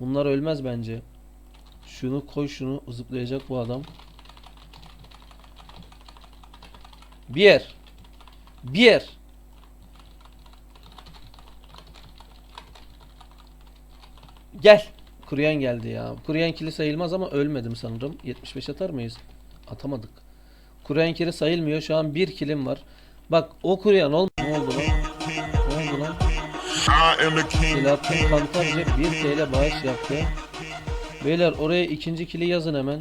Bunlar ölmez bence. Şunu koy şunu zıplayacak bu adam. Bir yer. Bir yer. Gel. Kuruyan geldi ya. Kuruyan kili sayılmaz ama ölmedim sanırım. 75 atar mıyız? Atamadık. Kuruyan kili sayılmıyor. Şu an bir kilim var. Bak o kuruyan ol ne oldu lan? Ne oldu lan? Selahattin Kantarca 1 TL bağış yaptı. Beyler oraya ikinci kili yazın hemen.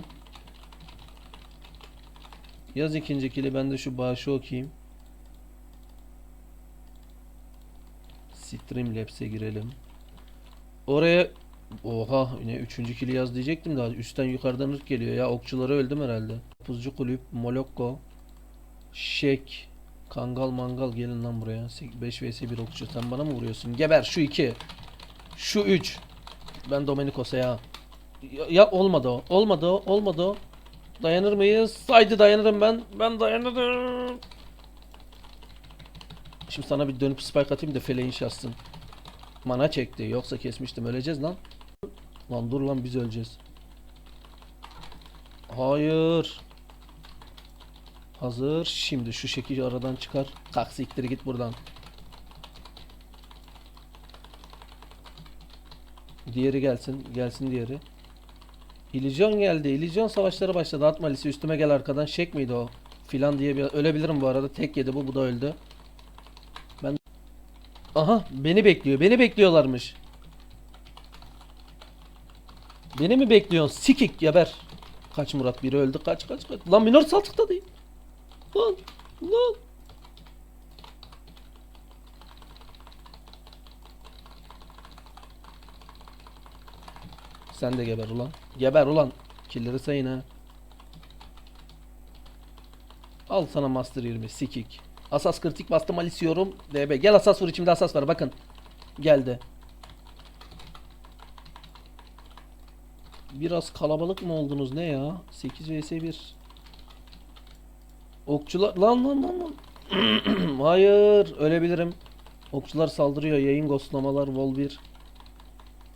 Yaz ikinci kili ben de şu bağışı okuyayım. Streamlabs'e girelim. Oraya Oha yine üçüncü kili yaz diyecektim daha üstten yukarıdan ırk geliyor ya okçuları öldüm herhalde. Puzcu kulüp Molokko Şek Kangal mangal gelin lan buraya. 5 vs 1 okçu. Sen bana mı vuruyorsun? Geber şu 2 şu 3 ben Domenikos'a ya. ya olmadı o. Olmadı o olmadı o. Dayanır mıyız? Haydi dayanırım ben. Ben dayanırım. Şimdi sana bir dönüp spike atayım da feleğin şaşsın mana çekti. Yoksa kesmiştim. Öleceğiz lan. Lan dur lan biz öleceğiz. Hayır Hazır. Şimdi şu şekil aradan çıkar. Kalk siktir git buradan. Diğeri gelsin. Gelsin diğeri. İllüzyon geldi. İllüzyon savaşları başladı. Atma üstüme gel arkadan. Şek miydi o? Filan diye bir ölebilirim bu arada. Tek yedi bu. Bu da öldü. Ben Aha beni bekliyor. Beni bekliyorlarmış. Beni mi bekliyorsun? Sikik geber. Kaç Murat biri öldü. Kaç kaç kaç. Lan minor saltıkta değil. Lan lan. Sen de geber ulan. Geber ulan. Killeri sayın ha. Al sana Master 20 sikik. Asas kritik bastım alisiyorum. DB. Gel asas vur içimde asas var bakın. Geldi. Biraz kalabalık mı oldunuz ne ya? 8 vs 1. Okçular lan lan lan lan. Hayır, ölebilirim. Okçular saldırıyor. Yayın ghostlamalar vol 1.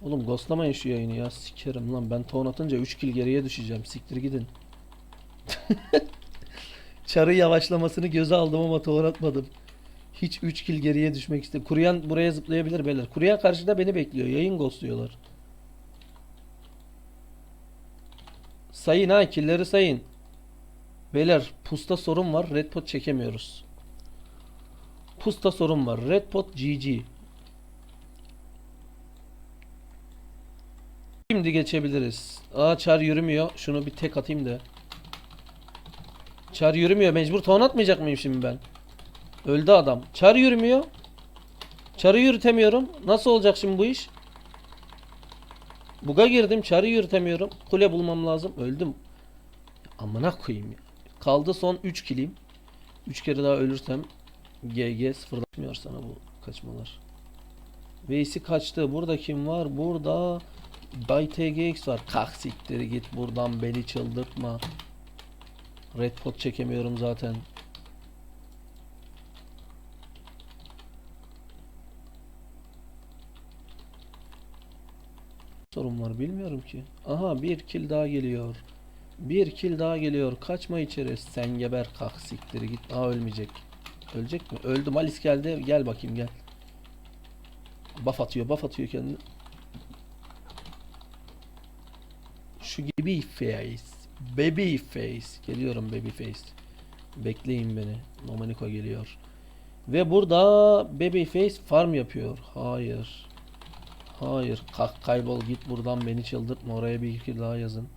Oğlum ghostlamayın şu yayını ya. Sikerim lan. Ben ton atınca 3 kill geriye düşeceğim. Siktir gidin. Çarı yavaşlamasını göze aldım ama ton atmadım. Hiç 3 kill geriye düşmek istedim. Kuruyan buraya zıplayabilir beyler. Kuruyan karşıda beni bekliyor. Yayın ghostluyorlar. Sayın ha killleri sayın. Beyler pusta sorun var. Red pot çekemiyoruz. Pusta sorun var. Red pot GG. Şimdi geçebiliriz. Aa çar yürümüyor. Şunu bir tek atayım da. Çar yürümüyor. Mecbur ton atmayacak mıyım şimdi ben? Öldü adam. Çar yürümüyor. Çarı yürütemiyorum. Nasıl olacak şimdi bu iş? Buga girdim. Çarı yürütemiyorum. Kule bulmam lazım. Öldüm. Amına koyayım ya. Kaldı son 3 kilim. 3 kere daha ölürsem GG sıfırlaşmıyor sana bu kaçmalar. Veysi kaçtı. Burada kim var? Burada Bay TGX var. Siktir git buradan beni çıldırtma. Red pot çekemiyorum zaten. Sorun var bilmiyorum ki. Aha bir kill daha geliyor. Bir kill daha geliyor. Kaçma içeri. Sen geber kalk siktir git. Aa ölmeyecek. Ölecek mi? Öldü. Malis geldi. Gel bakayım gel. Buff atıyor. Buff atıyor kendini. Şu gibi face. Baby face. Geliyorum baby face. Bekleyin beni. Nomaniko geliyor. Ve burada baby face farm yapıyor. Hayır. Hayır. Kalk kaybol git buradan beni çıldırtma. Oraya bir kill daha yazın.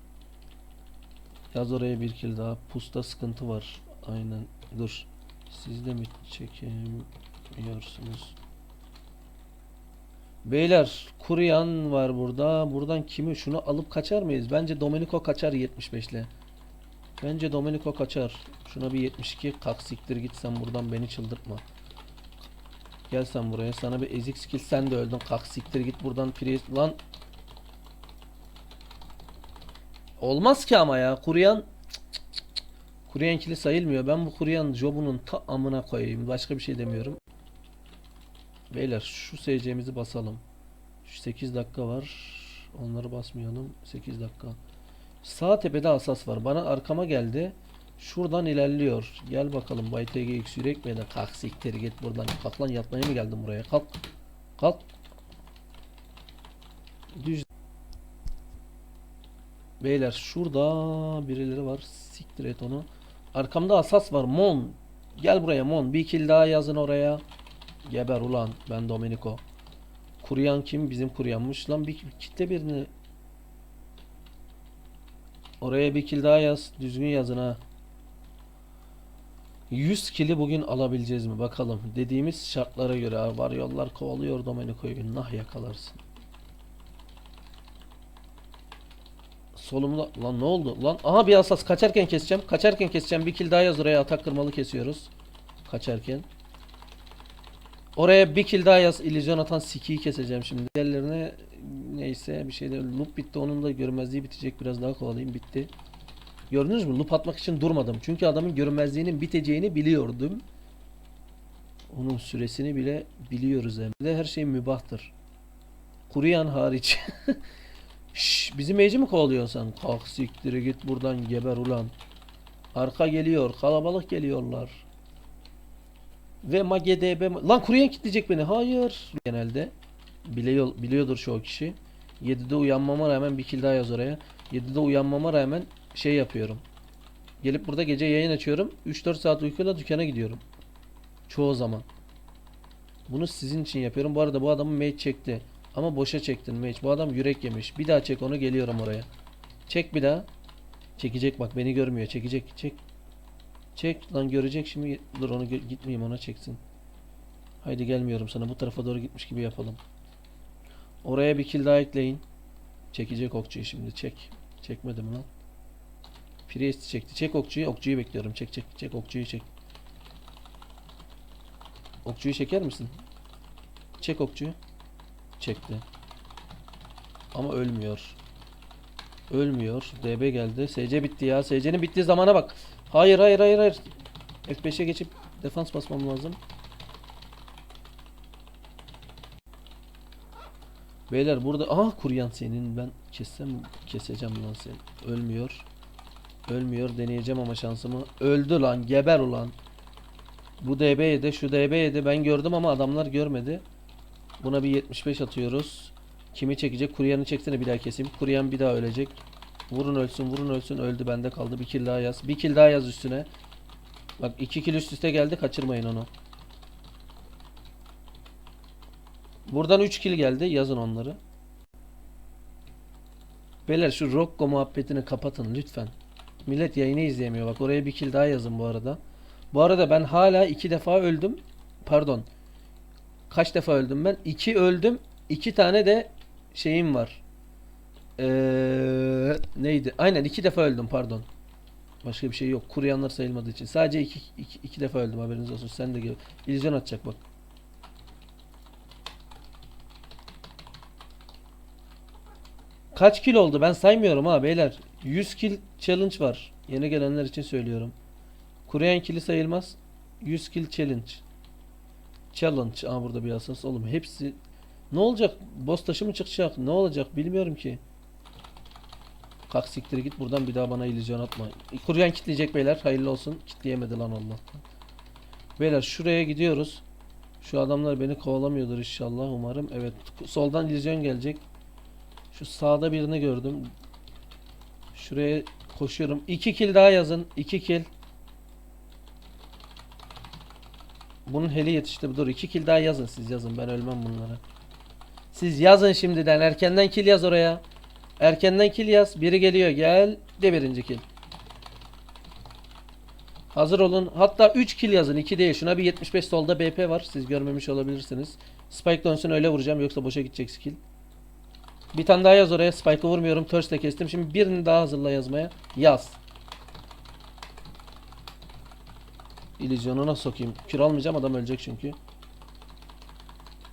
Yaz oraya bir kill daha. Pusta sıkıntı var. Aynen. Dur. Siz de mi çekemiyorsunuz? Beyler kuruyan var burada. Buradan kimi şunu alıp kaçar mıyız? Bence Domenico kaçar 75 ile. Bence Domenico kaçar. Şuna bir 72 kalk siktir git sen buradan beni çıldırtma. Gel sen buraya. Sana bir ezik skill sen de öldün. Kalk siktir git buradan priest lan. Olmaz ki ama ya. Kuruyan Cık. Kuruyan kili sayılmıyor. Ben bu kuruyan jobunun ta amına koyayım. Başka bir şey demiyorum. Beyler şu SC'mizi basalım. Şu 8 dakika var. Onları basmayalım. 8 dakika. Sağ tepede asas var. Bana arkama geldi. Şuradan ilerliyor. Gel bakalım Bay TGX yürek mi kalk siktir git buradan. Kalk lan yatmaya mı geldin buraya? Kalk. Kalk. Düz. Beyler şurada birileri var. Siktir et onu. Arkamda asas var. Mon. Gel buraya Mon. Bir kill daha yazın oraya. Geber ulan. Ben Domenico. Kuryan kim? Bizim kuryanmış. Lan bir, kitle birini. Oraya bir kill daha yaz. Düzgün yazın ha. 100 kili bugün alabileceğiz mi? Bakalım. Dediğimiz şartlara göre. Var yollar kovalıyor Domenico'yu. Nah yakalarsın. Solumda lan ne oldu? Lan aha bir asas kaçarken keseceğim. Kaçarken keseceğim. Bir kill daha yaz oraya atak kırmalı kesiyoruz. Kaçarken. Oraya bir kill daha yaz. İllüzyon atan sikiyi keseceğim şimdi. Diğerlerine neyse bir şeyde loop bitti. Onun da görünmezliği bitecek. Biraz daha kovalayayım. Bitti. Gördünüz mü? Loop atmak için durmadım. Çünkü adamın görünmezliğinin biteceğini biliyordum. Onun süresini bile biliyoruz hem de her şey mübahtır. Kuruyan hariç. Şş, bizim meci mi kovalıyorsun sen? Kalk siktir git buradan geber ulan. Arka geliyor. Kalabalık geliyorlar. Ve MageDB... Lan kuruyan kitleyecek beni. Hayır. Genelde. Biliyor, biliyordur çoğu kişi. 7'de uyanmama rağmen bir kill daha yaz oraya. 7'de uyanmama rağmen şey yapıyorum. Gelip burada gece yayın açıyorum. 3-4 saat uykuyla dükkana gidiyorum. Çoğu zaman. Bunu sizin için yapıyorum. Bu arada bu adamın mage çekti. Ama boşa çektin mage. Bu adam yürek yemiş. Bir daha çek onu geliyorum oraya. Çek bir daha. Çekecek bak beni görmüyor. Çekecek. Çek. Çek lan görecek şimdi. Dur onu gitmeyeyim ona çeksin. Haydi gelmiyorum sana. Bu tarafa doğru gitmiş gibi yapalım. Oraya bir kill daha ekleyin. Çekecek okçuyu şimdi. Çek. Çekmedim lan. Priest çekti. Çek okçuyu. Okçuyu bekliyorum. Çek çek çek okçuyu çek. Okçuyu çeker misin? Çek okçuyu. Çekti. Ama ölmüyor. Ölmüyor. DB geldi. SC bitti ya. SC'nin bittiği zamana bak. Hayır hayır hayır hayır. F5'e geçip defans basmam lazım. Beyler burada aha kuryan senin ben kessem keseceğim lan seni. Ölmüyor. Ölmüyor deneyeceğim ama şansımı. Öldü lan geber ulan. Bu DB yedi şu DB yedi ben gördüm ama adamlar görmedi. Buna bir 75 atıyoruz. Kimi çekecek? Kuryanı çeksene bir daha keseyim. Kuryan bir daha ölecek. Vurun ölsün vurun ölsün öldü bende kaldı. Bir kill daha yaz. Bir kill daha yaz üstüne. Bak iki kill üst üste geldi kaçırmayın onu. Buradan 3 kill geldi. Yazın onları. Beyler şu Rocco muhabbetini kapatın lütfen. Millet yayını izleyemiyor. Bak oraya bir kill daha yazın bu arada. Bu arada ben hala iki defa öldüm. Pardon. Kaç defa öldüm ben? İki öldüm. İki tane de şeyim var. Ee, neydi? Aynen iki defa öldüm pardon. Başka bir şey yok. Kuruyanlar sayılmadığı için. Sadece iki, iki, iki defa öldüm haberiniz olsun. Sen de gel. İllüzyon atacak bak. Kaç kill oldu? Ben saymıyorum ha beyler. 100 kill challenge var. Yeni gelenler için söylüyorum. Kuruyan kili sayılmaz. 100 kill challenge. Challenge. Aa burada bir asas. Oğlum hepsi ne olacak? Boss taşı mı çıkacak? Ne olacak? Bilmiyorum ki. Kalk siktir git buradan bir daha bana illüzyon atma. Kuruyan kitleyecek beyler. Hayırlı olsun. Kitleyemedi lan Allah'tan. Beyler şuraya gidiyoruz. Şu adamlar beni kovalamıyordur inşallah umarım. Evet. Soldan illüzyon gelecek. Şu sağda birini gördüm. Şuraya koşuyorum. 2 kill daha yazın. 2 kill. Bunun heli yetişti. Dur 2 kill daha yazın siz yazın. Ben ölmem bunlara. Siz yazın şimdiden. Erkenden kill yaz oraya. Erkenden kill yaz. Biri geliyor. Gel. De birinci kill. Hazır olun. Hatta 3 kill yazın. 2 değil. Şuna bir 75 solda BP var. Siz görmemiş olabilirsiniz. Spike dönsün öyle vuracağım. Yoksa boşa gidecek skill. Bir tane daha yaz oraya. Spike'ı vurmuyorum. Thirst'le kestim. Şimdi birini daha hazırla yazmaya. Yaz. İllüzyonuna sokayım. Kür almayacağım adam ölecek çünkü.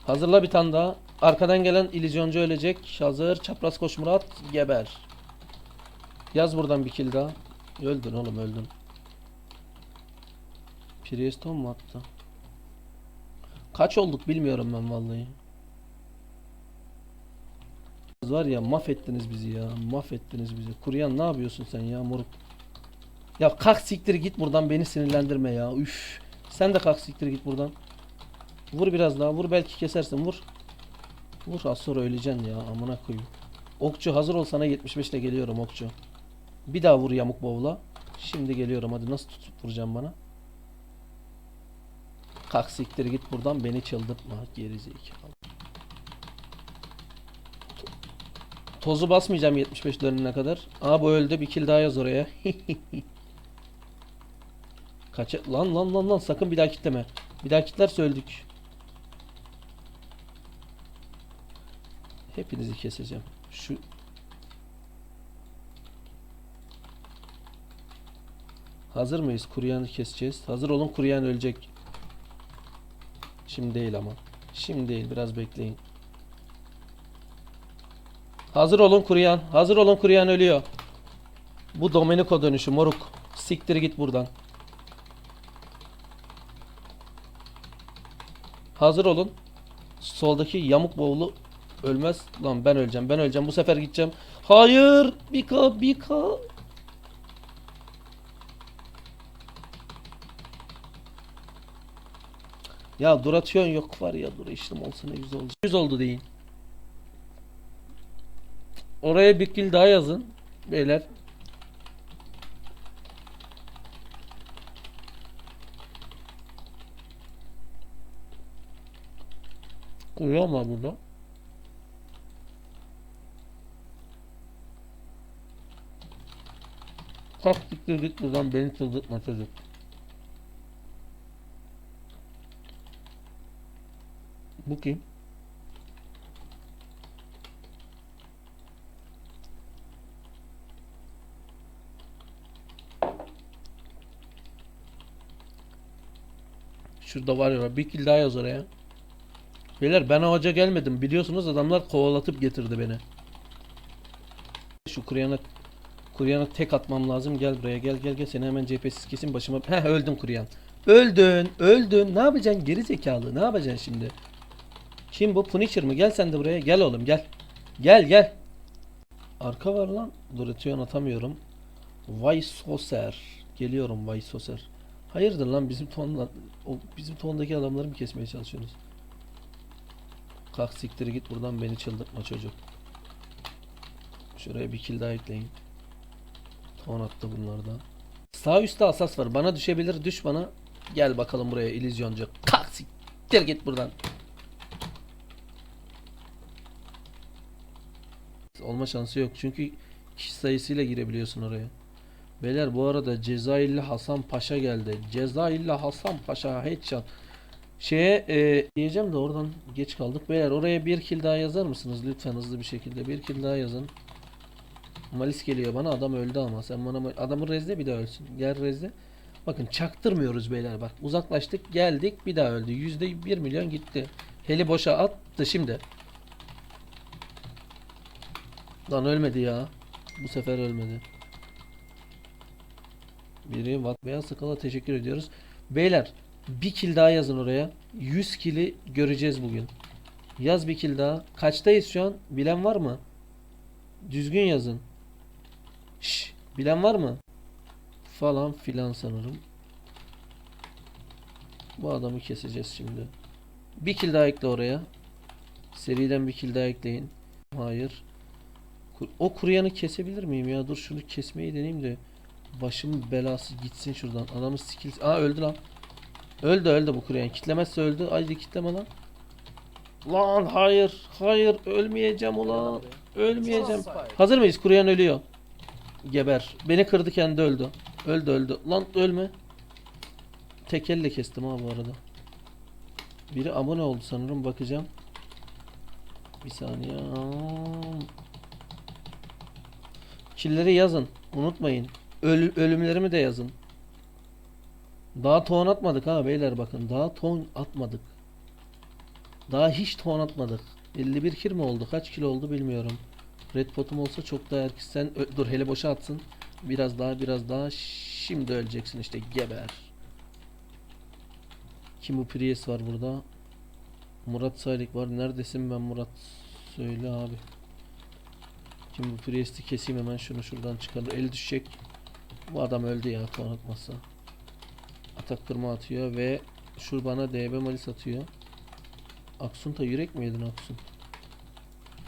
Hazırla bir tane daha. Arkadan gelen illüzyoncu ölecek. Hazır. Çapraz koş Murat. Geber. Yaz buradan bir kill daha. Öldün oğlum öldün. Prieston mu attı? Kaç olduk bilmiyorum ben vallahi. Var ya mahvettiniz bizi ya. Mahvettiniz bizi. Kuryan ne yapıyorsun sen ya moruk? Ya kalk siktir git buradan beni sinirlendirme ya. Üf. Sen de kalk siktir git buradan. Vur biraz daha. Vur belki kesersin. Vur. Vur az sonra öleceksin ya. Amına koyayım. Okçu hazır ol sana 75 ile geliyorum okçu. Bir daha vur yamuk bovla. Şimdi geliyorum hadi nasıl tutup vuracağım bana? Kalk siktir git buradan beni çıldırtma gerizekalı. Tozu basmayacağım 75 dönümüne kadar. Aa bu öldü bir kill daha yaz oraya. Kaç lan lan lan lan sakın bir daha kitleme. Bir daha kitlerse öldük. Hepinizi keseceğim. Şu Hazır mıyız? Kuruyanı keseceğiz. Hazır olun kuruyan ölecek. Şimdi değil ama. Şimdi değil biraz bekleyin. Hazır olun kuruyan. Hazır olun kuruyan ölüyor. Bu Domenico dönüşü moruk. Siktir git buradan. Hazır olun. Soldaki yamuk boğulu ölmez. Lan ben öleceğim. Ben öleceğim. Bu sefer gideceğim. Hayır. Bika bika. Ya dur atıyorsun yok var ya dur işlem olsa ne güzel oldu. 100 oldu deyin. Oraya bir kill daha yazın. Beyler. Uyuyor mu burada? Kalk siktir git buradan beni çıldırtma çocuk. Bu kim? Şurada var ya bir kill daha yaz oraya. Beyler ben ağaca gelmedim. Biliyorsunuz adamlar kovalatıp getirdi beni. Şu kuryana kuryana tek atmam lazım. Gel buraya gel gel gel. Seni hemen cephesiz kesin başıma. Heh öldüm kuryan. Öldün, öldün. Ne yapacaksın geri zekalı? Ne yapacaksın şimdi? Kim bu? Punisher mı? Gel sen de buraya. Gel oğlum gel. Gel gel. Arka var lan. Duration atamıyorum. Vaysoser. Geliyorum Vaysoser. Hayırdır lan bizim tonla o bizim tondaki adamları mı kesmeye çalışıyorsunuz? Kalk siktir git buradan beni çıldırtma çocuk. Şuraya bir kill daha ekleyin. Ton attı bunlardan. Sağ üstte asas var. Bana düşebilir. Düş bana. Gel bakalım buraya illüzyoncu. Kalk siktir git buradan. Olma şansı yok. Çünkü kişi sayısıyla girebiliyorsun oraya. Beyler bu arada Cezayirli Hasan Paşa geldi. Cezayirli Hasan Paşa headshot. Şeye e, diyeceğim de oradan geç kaldık. Beyler oraya bir kill daha yazar mısınız? Lütfen hızlı bir şekilde bir kill daha yazın. Malis geliyor bana adam öldü ama sen bana adamı rezle bir daha ölsün. Gel rezle. Bakın çaktırmıyoruz beyler bak. Uzaklaştık geldik bir daha öldü. Yüzde bir milyon gitti. Heli boşa attı şimdi. Lan ölmedi ya. Bu sefer ölmedi. Biri Watt Beyaz Sakal'a teşekkür ediyoruz. Beyler bir kill daha yazın oraya. 100 kill'i göreceğiz bugün. Yaz bir kill daha. Kaçtayız şu an? Bilen var mı? Düzgün yazın. Şş, bilen var mı? Falan filan sanırım. Bu adamı keseceğiz şimdi. Bir kill daha ekle oraya. Seriden bir kill daha ekleyin. Hayır. O kuruyanı kesebilir miyim ya? Dur şunu kesmeyi deneyeyim de. Başımın belası gitsin şuradan. Adamın skill... Aa öldü lan. Öldü öldü bu kuruyan. Kitlemezse öldü. Haydi kitleme lan. Lan hayır. Hayır. Ölmeyeceğim ulan. Ölmeyeceğim. Hazır mıyız? Kuruyan ölüyor. Geber. Beni kırdı kendi öldü. Öldü öldü. Lan ölme. Tek elle kestim ha bu arada. Biri abone oldu sanırım. Bakacağım. Bir saniye. Killeri yazın. Unutmayın. Öl- ölümlerimi de yazın. Daha ton atmadık ha beyler bakın. Daha ton atmadık. Daha hiç ton atmadık. 51 kir mi oldu? Kaç kilo oldu bilmiyorum. Red potum olsa çok daha ö- dur hele boşa atsın. Biraz daha biraz daha. Şimdi öleceksin işte geber. Kim bu Priest var burada? Murat Saylık var. Neredesin ben Murat? Söyle abi. Kim bu Priest'i keseyim hemen şunu şuradan çıkarır. El düşecek. Bu adam öldü ya Tuanık masa. Atak kırma atıyor ve şu bana DB malis atıyor. Aksunta yürek mi Aksun?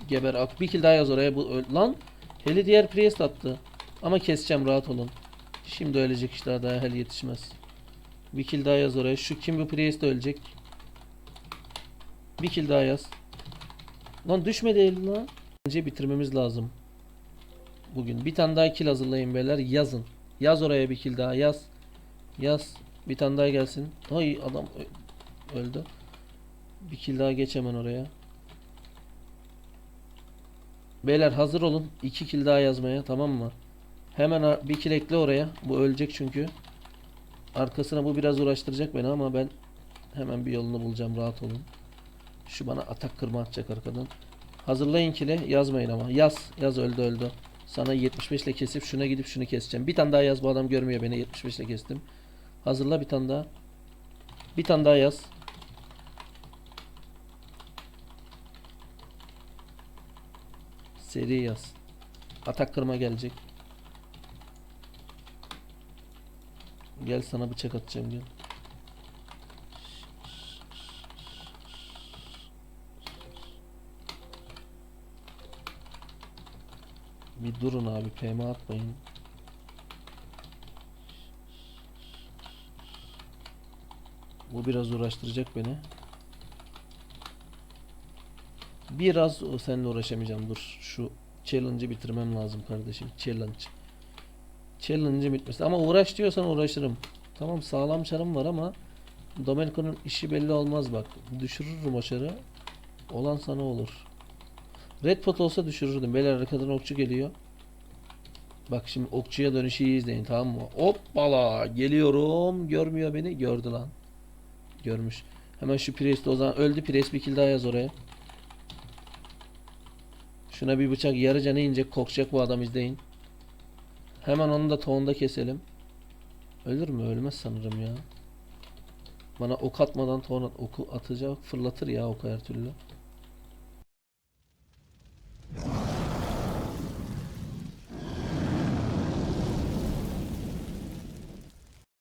Geber Ak. Bir kill daha yaz oraya. Bu Lan. Heli diğer Priest attı. Ama keseceğim rahat olun. Şimdi ölecek işte daha hel yetişmez. Bir kill daha yaz oraya. Şu kim bu Priest ölecek. Bir kill daha yaz. Lan düşmedi el lan. Önce bitirmemiz lazım. Bugün. Bir tane daha kill hazırlayın beyler. Yazın. Yaz oraya bir kill daha yaz. Yaz. Bir tane daha gelsin. Ay adam öldü. Bir kill daha geç hemen oraya. Beyler hazır olun. İki kill daha yazmaya tamam mı? Hemen bir kill ekle oraya. Bu ölecek çünkü. Arkasına bu biraz uğraştıracak beni ama ben hemen bir yolunu bulacağım rahat olun. Şu bana atak kırma atacak arkadan. Hazırlayın kile yazmayın ama. Yaz. Yaz öldü öldü. Sana 75 ile kesip şuna gidip şunu keseceğim. Bir tane daha yaz bu adam görmüyor beni 75 ile kestim. Hazırla bir tane daha. Bir tane daha yaz. Seri yaz. Atak kırma gelecek. Gel sana bıçak atacağım gel. Bir durun abi PM atmayın. Bu biraz uğraştıracak beni. Biraz o seninle uğraşamayacağım. Dur şu challenge'ı bitirmem lazım kardeşim. Challenge. Challenge'ı bitmesi. Ama uğraş diyorsan uğraşırım. Tamam sağlam çarım var ama Domenico'nun işi belli olmaz bak. Düşürürüm o. Olan sana olur. Red pot olsa düşürürdüm. Beyler arkadan okçu geliyor. Bak şimdi okçuya dönüşü izleyin tamam mı? Hoppala geliyorum. Görmüyor beni. Gördü lan. Görmüş. Hemen şu Priest o zaman öldü Priest bir kill daha yaz oraya. Şuna bir bıçak yarı canı inecek kokacak bu adam izleyin. Hemen onu da toğunda keselim. Ölür mü? Ölmez sanırım ya. Bana ok atmadan at- oku atacak fırlatır ya oku her türlü.